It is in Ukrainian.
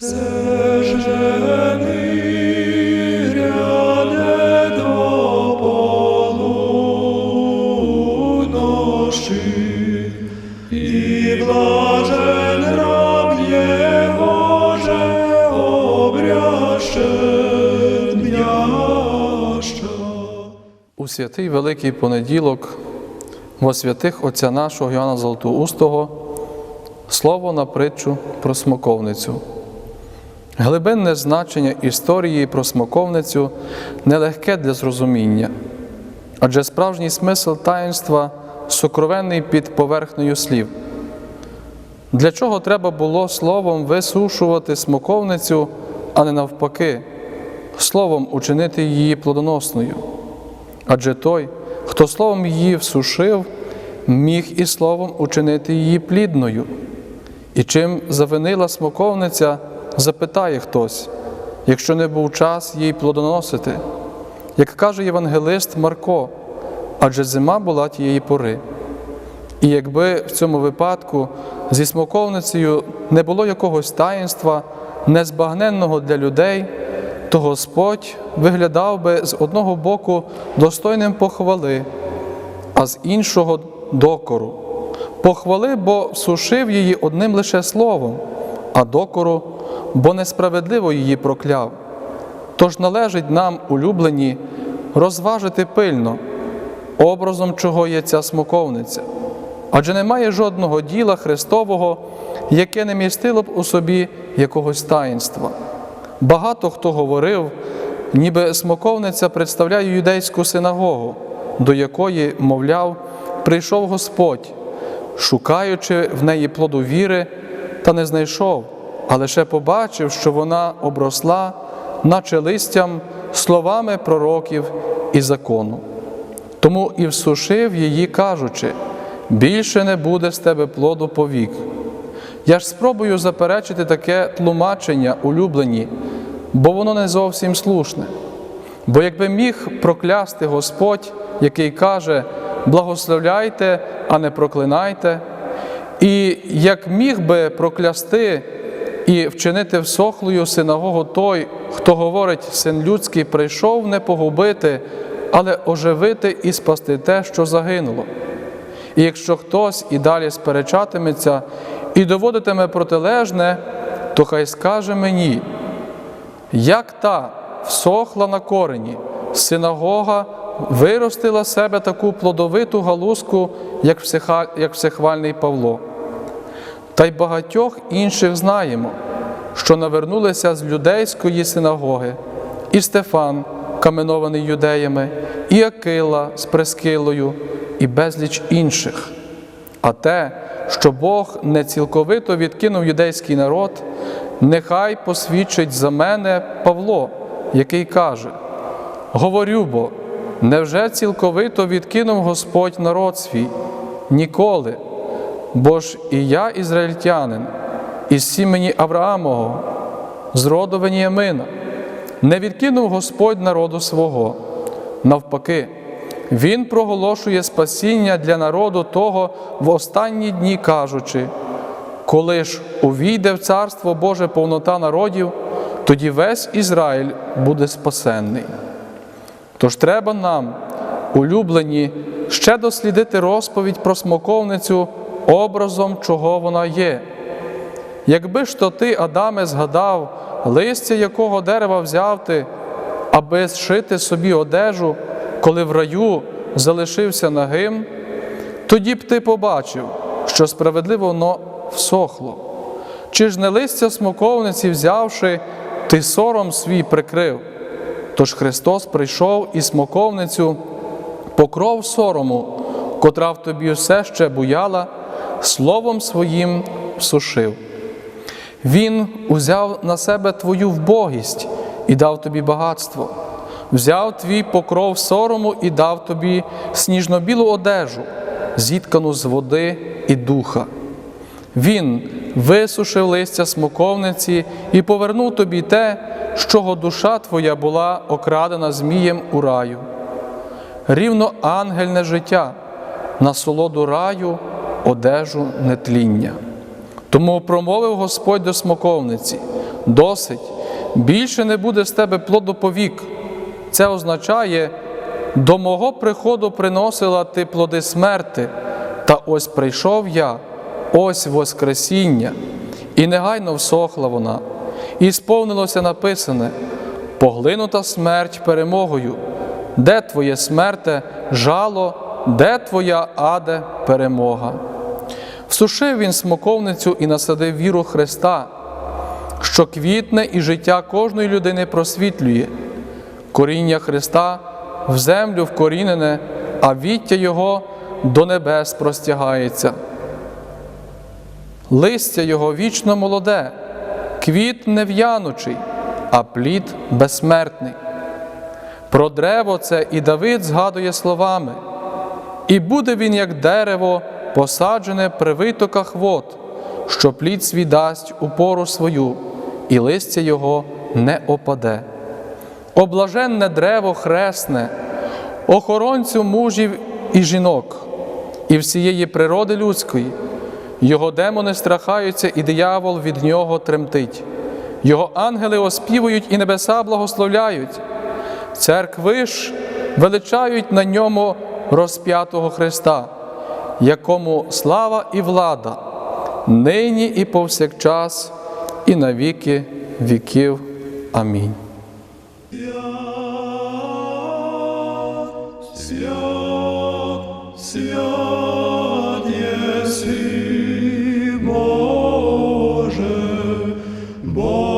У святий Великий понеділок во святих Отця нашого Йоанна Золотоустого слово на притчу про смоковницю. Глибинне значення історії про смоковницю нелегке для зрозуміння, адже справжній смисл таїнства сокровенний під поверхнею слів. Для чого треба було словом висушувати смоковницю, а не навпаки, словом учинити її плодоносною? Адже той, хто словом її всушив, міг і словом учинити її плідною. І чим завинила смоковниця, запитає хтось, якщо не був час їй плодоносити, як каже євангелист Марко, адже зима була тієї пори. І якби в цьому випадку зі смоковницею не було якогось таїнства, незбагненного для людей, то Господь виглядав би з одного боку достойним похвали, а з іншого докору. Похвали, бо всушив її одним лише словом, а докору, бо несправедливо її прокляв. Тож належить нам, улюблені, розважити пильно, образом чого є ця смоковниця. Адже немає жодного діла Христового, яке не містило б у собі якогось таїнства. Багато хто говорив, ніби смоковниця представляє юдейську синагогу, до якої, мовляв, прийшов Господь, шукаючи в неї плоду віри, та не знайшов, а лише побачив, що вона обросла, наче листям, словами пророків і закону. Тому і всушив її, кажучи, більше не буде з тебе плоду повік. Я ж спробую заперечити таке тлумачення улюблені, бо воно не зовсім слушне. Бо якби міг проклясти Господь, який каже, благословляйте, а не проклинайте, і як міг би проклясти і вчинити всохлою синагогу той, хто говорить, син людський прийшов не погубити, але оживити і спасти те, що загинуло. І якщо хтось і далі сперечатиметься і доводитиме протилежне, то хай скаже мені, як та всохла на корені, синагога виростила себе таку плодовиту галузку, як всехвальний Павло. Та й багатьох інших знаємо, що навернулися з юдейської синагоги, і Стефан, каменований юдеями, і Акила з Прескилою, і безліч інших. А те, що Бог не цілковито відкинув юдейський народ, нехай посвідчить за мене Павло, який каже: Говорю бо, невже цілковито відкинув Господь народ свій? Ніколи. Бо ж і я ізраїльтянин, із сімені Авраамового, з роду Веніямина, не відкинув Господь народу свого. Навпаки, Він проголошує спасіння для народу того в останні дні, кажучи, коли ж увійде в Царство Боже повнота народів, тоді весь Ізраїль буде спасенний. Тож треба нам, улюблені, ще дослідити розповідь про смоковницю образом, чого вона є. Якби ж то ти, Адаме, згадав, листя якого дерева взяв ти, аби зшити собі одежу, коли в раю залишився нагим, тоді б ти побачив, що справедливо воно всохло. Чи ж не листя смоковниці взявши, ти сором свій прикрив? Тож Христос прийшов і смоковницю, покров сорому, котра в тобі все ще буяла, словом своїм всушив. Він узяв на себе твою вбогість і дав тобі багатство, взяв твій покров сорому і дав тобі сніжно-білу одежу, зіткану з води і духа. Він висушив листя смоковниці і повернув тобі те, з чого душа твоя була окрадена Змієм у раю. Рівно ангельне життя, насолоду раю, одежу нетління. Тому промовив Господь до смоковниці: досить, більше не буде з тебе плоду повік. Це означає, до мого приходу приносила ти плоди смерти, та ось прийшов я, ось Воскресіння, і негайно всохла вона, і сповнилося написане: поглинута смерть перемогою. Де твоє смерте, жало, де твоя аде перемога? Всушив він смоковницю і насадив віру Христа, що квітне і життя кожної людини просвітлює. Коріння Христа в землю вкорінене, а віття Його до небес простягається. Листя Його вічно молоде, квіт не в'янучий, а плід безсмертний. Про древо це і Давид згадує словами, і буде він, як дерево, посаджене при витоках вод, що плід свій дасть у пору свою, і листя його не опаде. Облаженне древо хресне, охоронцю мужів і жінок, і всієї природи людської. Його демони страхаються, і диявол від нього тремтить. Його ангели оспівують і небеса благословляють. Церкви ж величають на ньому розп'ятого Христа, якому слава і влада, нині і повсякчас, і на віки віків. Амінь. Свят, Boy.